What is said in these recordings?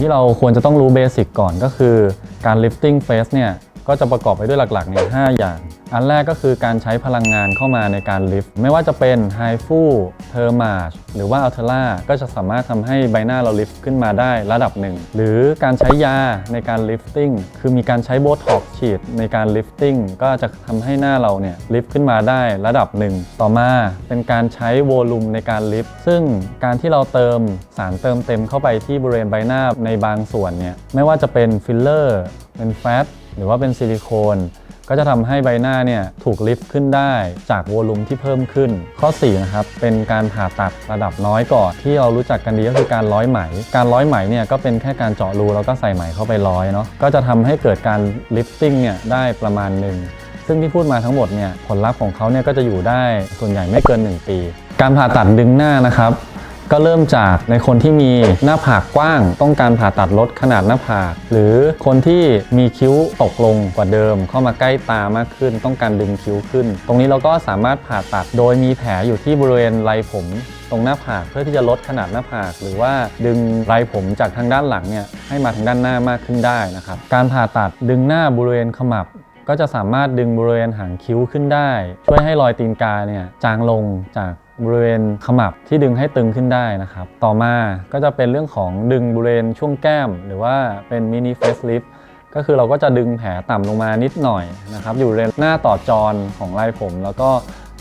ที่เราควรจะต้องรู้เบสิกก่อนก็คือการ lifting face เนี่ย ก็จะประกอบไปด้วยหลักๆเนี่ย5อย่าง อันแรกก็คือการใช้พลังงานเข้ามาในการลิฟต์ไม่ว่าจะเป็น High f u t h e r m a g e หรือว่า a l t e r a ก็จะสามารถทำให้ใบหน้าเราลิฟต์ขึ้นมาได้ระดับหนึ่ง หรือการใช้ยาในการลิฟติ้งคือมีการใช้โบท็อกฉีดในการลิฟติ้งก็จะทำให้หน้าเราเนี่ยลิฟต์ขึ้นมาได้ระดับหนึ่ง ต่อมาเป็นการใช้โวลูมในการลิฟต์ซึ่งการที่เราเติมสารเติมเต็มเข้าไปที่บริเวณใบหน้าในบางส่วนเนี่ยไม่ว่าจะเป็นฟิลเลอร์เป็นแฟต หรือว่าเป็นซิลิโคนก็จะทำให้ใบหน้าเนี่ยถูกลิฟต์ขึ้นได้จากโวลูมที่เพิ่มขึ้น ข้อ4นะครับเป็นการผ่าตัดระดับน้อยก่อนที่เรารู้จักกันดีก็คือการร้อยไหม การร้อยไหมเนี่ยก็เป็นแค่การเจาะรูแล้วก็ใส่ไหมเข้าไปร้อยเนาะก็จะทำให้เกิดการลิฟติ้งเนี่ยได้ประมาณหนึ่งซึ่งที่พูดมาทั้งหมดเนี่ยผลลัพธ์ของเขาเนี่ยก็จะอยู่ได้ส่วนใหญ่ไม่เกิน 1 ปี การผ่าตัดดึงหน้านะครับ ก็เริ่มจากในคนที่มีหน้าผากกว้าง ต้องการผ่าตัดลดขนาดหน้าผาก หรือคนที่มีคิ้วตกลงกว่าเดิม เข้ามาใกล้ตามากขึ้น ต้องการดึงคิ้วขึ้น ตรงนี้เราก็สามารถผ่าตัดโดยมีแผลอยู่ที่บริเวณไรผมตรงหน้าผากเพื่อที่จะลดขนาดหน้าผาก หรือว่าดึงไรผมจากทางด้านหลังเนี่ยให้มาทางด้านหน้ามากขึ้นได้นะครับการผ่าตัดดึงหน้าบริเวณขมับ ก็จะสามารถดึงบริเวณหางคิ้วขึ้นได้ ช่วยให้รอยตีนกาเนี่ยจางลงจาก บริเวณขมับที่ดึงให้ตึงขึ้นได้นะครับ ต่อมาก็จะเป็นเรื่องของดึงบริเวณช่วงแก้ม หรือว่าเป็นมินิเฟสลิฟก็คือเราก็จะดึงแผลต่ำลงมานิดหน่อยนะครับ อยู่บริเวณหน้าต่อจรของลายผม แล้วก็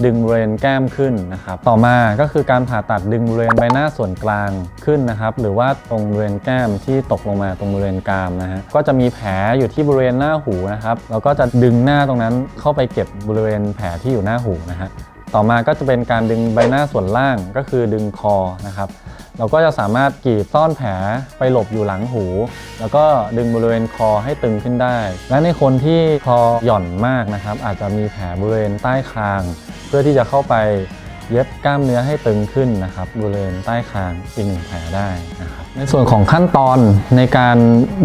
ดึงบริเวณแก้มขึ้นนะครับ ต่อมาก็คือการผ่าตัดดึงบริเวณใบหน้าส่วนกลางขึ้นนะครับ หรือว่าตรงบริเวณแก้มที่ตกลงมาตรงบริเวณกรามนะฮะ ก็จะมีแผลอยู่ที่บริเวณหน้าหูนะครับ แล้วก็จะดึงหน้าตรงนั้นเข้าไปเก็บบริเวณแผลที่อยู่หน้าหูนะฮะ ต่อมาก็จะเป็นการดึงใบหน้าส่วนล่างก็คือดึงคอนะครับเราก็จะสามารถกรีดซ่อนแผลไปหลบอยู่หลังหู แล้วก็ดึงบริเวณคอให้ตึงขึ้นได้ และในคนที่คอหย่อนมากนะครับ อาจจะมีแผลบริเวณใต้คาง เพื่อที่จะเข้าไปเย็บกล้ามเนื้อให้ตึงขึ้นนะครับบริเวณใต้คางอีกหนึ่งแผลได้นะครับในส่วนของขั้นตอนในการ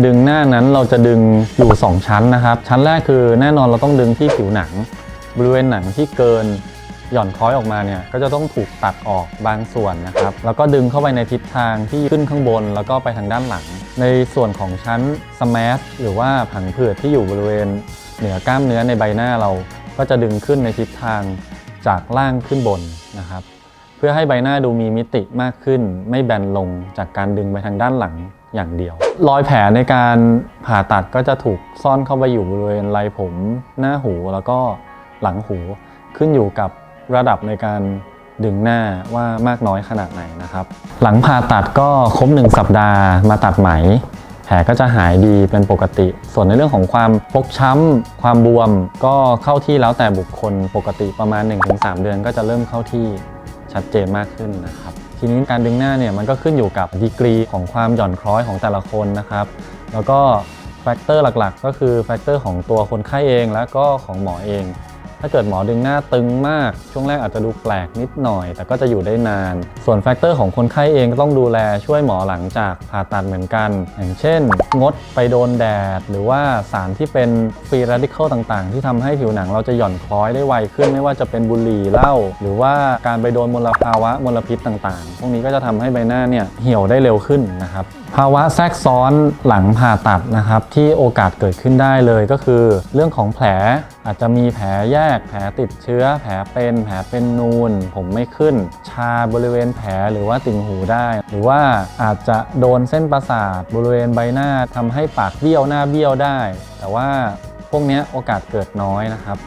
ดึงหน้านั้นเราจะดึงอยู่ 2 ชั้นนะครับ ชั้นแรกคือแน่นอนเราต้องดึงที่ผิวหนัง บริเวณหนังที่เกิน หย่อนคล้อยออกมาเนี่ยก็จะต้องถูกตัดออกบางส่วนนะครับแล้วก็ดึงเข้าไปในทิศทางที่ขึ้นข้างบน แล้วก็ไปทางด้านหลัง ในส่วนของชั้นสแมสหรือว่าผังผืดที่อยู่บริเวณ เหนือกล้ามเนื้อในใบหน้าเรา ก็จะดึงขึ้นในทิศทางจากล่างขึ้นบนนะครับเพื่อให้ใบหน้าดูมีมิติมากขึ้น ไม่แบนลงจากการดึงไปทางด้านหลังอย่างเดียว รอยแผลในการผ่าตัดก็จะถูกซ่อนเข้าไปอยู่บริเวณไรผม หน้าหูแล้วก็หลังหูขึ้นอยู่กับ ระดับในการดึงหน้าว่ามากน้อยขนาดไหนนะครับ หลังผ่าตัดก็ครบ 1 สัปดาห์มาตัดไหม แผลก็จะหายดีเป็นปกติ ส่วนในเรื่องของความฟกช้ำ ความบวม ก็เข้าที่แล้วแต่บุคคลปกติประมาณ 1-3 เดือนก็จะเริ่มเข้าที่ชัดเจนมากขึ้นนะครับ ทีนี้การดึงหน้าเนี่ยมันก็ขึ้นอยู่กับดีกรีของความหย่อนคล้อยของแต่ละคนนะครับ แล้วก็แฟกเตอร์หลักๆ ก็คือแฟกเตอร์ของตัวคนไข้เอง แล้วก็ของหมอเอง ถ้าเกิดหมอดึงหน้าตึงมาก ช่วงแรกอาจจะดูแปลกนิดหน่อย แต่ก็จะอยู่ได้นาน ส่วนแฟกเตอร์ของคนไข้เองก็ต้องดูแลช่วยหมอหลังจากผ่าตัดเหมือนกัน อย่างเช่น งดไปโดนแดด หรือว่าสารที่เป็นฟรี r a ดิเคิลต่างๆ ที่ทำให้ผิวหนังเราจะหย่อนคล้อยได้ไวขึ้นไม่ว่าจะเป็นบุหรี่เหล้าหรือว่าการไปโดนมลภาวะมลพิษต่างๆ พวกนี้ก็จะทำให้ใบหน้าเนี่ยเหี่ยวได้เร็วขึ้นนะครับ ภาวะแทรกซ้อนหลังผ่าตัดนะครับที่โอกาสเกิดขึ้นได้เลยก็คือ เรื่องของแผลอาจจะมีแผลแยก แผลติดเชื้อ แผลเป็นแผลเป็นนูน ผมไม่ขึ้น ชาบริเวณแผลหรือว่าติ่งหูได้ หรือว่าอาจจะโดนเส้นประสาทบริเวณใบหน้าทำให้ปากเบี้ยวหน้าเบี้ยวได้ แต่ว่าพวกนี้โอกาสเกิดน้อยนะครับ